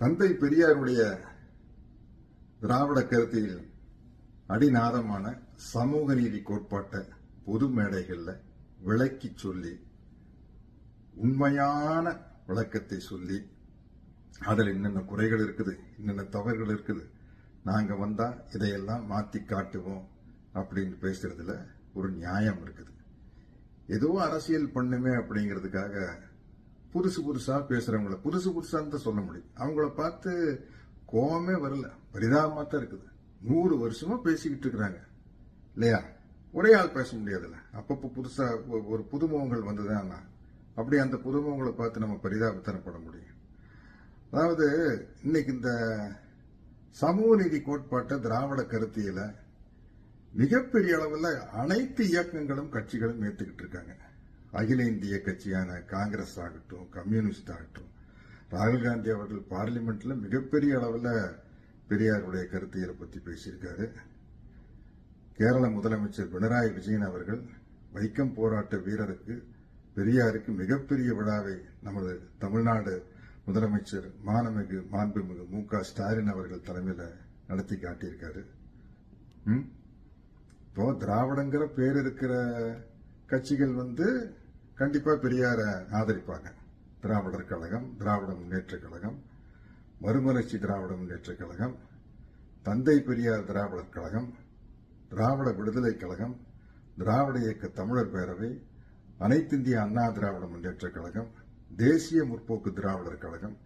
தந்தை பெரியாருடைய திராவிட கருத்தியில் அடிநாதமான சமூக நீதி கோட்பாட்டை பொது மேடைகளில் விளக்கி சொல்லி உண்மையான விளக்கத்தை சொல்லி அதில் என்னென்ன குறைகள் இருக்குது என்னென்ன தவறுகள் இருக்குது நாங்கள் வந்தால் இதையெல்லாம் மாற்றி காட்டுவோம் அப்படின்னு பேசுறதுல ஒரு நியாயம் இருக்குது. ஏதோ அரசியல் பண்ணுமே அப்படிங்கிறதுக்காக புதுசு புதுசா பேசுறவங்கள புதுசு புதுசான்னு தான் சொல்ல முடியும். அவங்கள பார்த்து கோபமே வரல. பரிதாபமா தான் இருக்குது. நூறு வருஷமா பேசிக்கிட்டு இருக்கிறாங்க. இல்லையா? ஒரே ஆள் பேச முடியாதுல்ல. அப்பப்போ புதுசா ஒரு புதுமுகங்கள் வந்துதான் அப்படி அந்த புதுமுகங்களை பார்த்து நம்ம பரிதாபத்தனப்பட முடியும். அதாவது இன்னைக்கு இந்த சமூக நீதி கோட்பாட்டை திராவிட கருத்தியல மிகப்பெரிய அளவில் அனைத்து இயக்கங்களும் கட்சிகளும் ஏற்றுக்கிட்டு இருக்காங்க. அகில இந்திய கட்சியான காங்கிரஸ் ஆகட்டும் கம்யூனிஸ்ட் ஆகட்டும் ராகுல் காந்தி அவர்கள் பார்லிமெண்ட்ல மிகப்பெரிய அளவில் பெரியாருடைய கருத்தியலை பற்றி பேசியிருக்காரு கேரள முதலமைச்சர் பினராயி விஜயன் அவர்கள் வைக்கம் போராட்ட வீரருக்கு பெரியாருக்கு மிகப்பெரிய விழாவை நமது தமிழ்நாடு முதலமைச்சர் மானமிகு மாண்புமிகு மு க ஸ்டாலின் அவர்கள் தலைமையில் நடத்தி காட்டியிருக்காரு ம்? இப்போ திராவிடங்கிற பேர் இருக்கிற கட்சிகள் வந்து கண்டிப்பா பெரியார ஆதரிப்பாங்க திராவிடர் கழகம் திராவிட முன்னேற்ற கழகம் மறுமலர்ச்சி திராவிட முன்னேற்ற கழகம் தந்தை பெரியார் திராவிடர் கழகம் திராவிட விடுதலை கழகம் திராவிட இயக்க தமிழர் பேரவை அனைத்திந்திய அண்ணா திராவிட முன்னேற்ற கழகம் தேசிய முற்போக்கு திராவிடர் கழகம்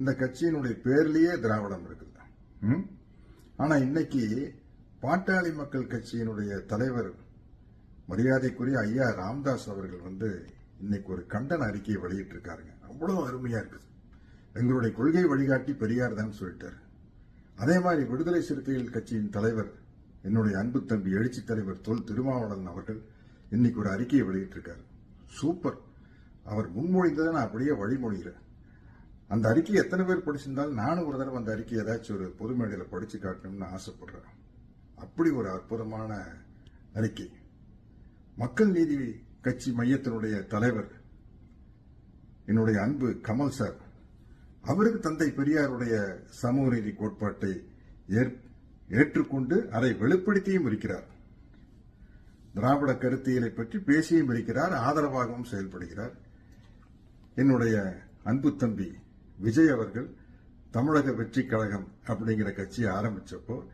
இந்த கட்சியினுடைய பேர்லயே திராவிடம் இருக்குது ம்? ஆனா இன்னைக்கு பாட்டாளி மக்கள் கட்சியினுடைய தலைவர் மரியாதைக்குரிய ஐயா ராம்தாஸ் அவர்கள் வந்து இன்னைக்கு ஒரு கண்டன அறிக்கையை வெளியிட்டிருக்காருங்க. அவ்வளவு அருமையா இருக்குது எங்களுடைய கொள்கை வழிகாட்டி பெரியார் தான் சொல்லிட்டாரு. அதே மாதிரி விடுதலை சிறுத்தைகள் கட்சியின் தலைவர் என்னுடைய அன்பு தம்பி எழுச்சி தலைவர் தொல் திருமாவளவன் அவர்கள் இன்னைக்கு ஒரு அறிக்கையை வெளியிட்டிருக்காரு. சூப்பர். அவர் முன்மொழிந்ததை நான் அப்படியே வழிமொழிகிறேன். அந்த அறிக்கையை எத்தனை பேர் படிச்சிருந்தாலும் நானும் ஒரு தடவை அந்த அறிக்கை ஏதாச்சும் ஒரு பொது மேடையில் படிச்சு காட்டணும்னு ஆசைப்படுறேன். அப்படி ஒரு அற்புதமான அறிக்கை. மக்கள் நீதி கட்சி மையத்தினுடைய தலைவர் என்னுடைய அன்பு கமல் சார். அவருக்கு தந்தை பெரியாருடைய சமூக நீதி கோட்பாட்டை ஏற்- ஏற்றுக்கொண்டு அதை வெளிப்படுத்தியும் இருக்கிறார். திராவிட கருத்தியலை பற்றி பேசியும் இருக்கிறார் ஆதரவாகவும் செயல்படுகிறார். என்னுடைய அன்பு தம்பி விஜய் அவர்கள் தமிழக வெற்றி கழகம் அப்படிங்கிற கட்சியை ஆரம்பிச்சப்போ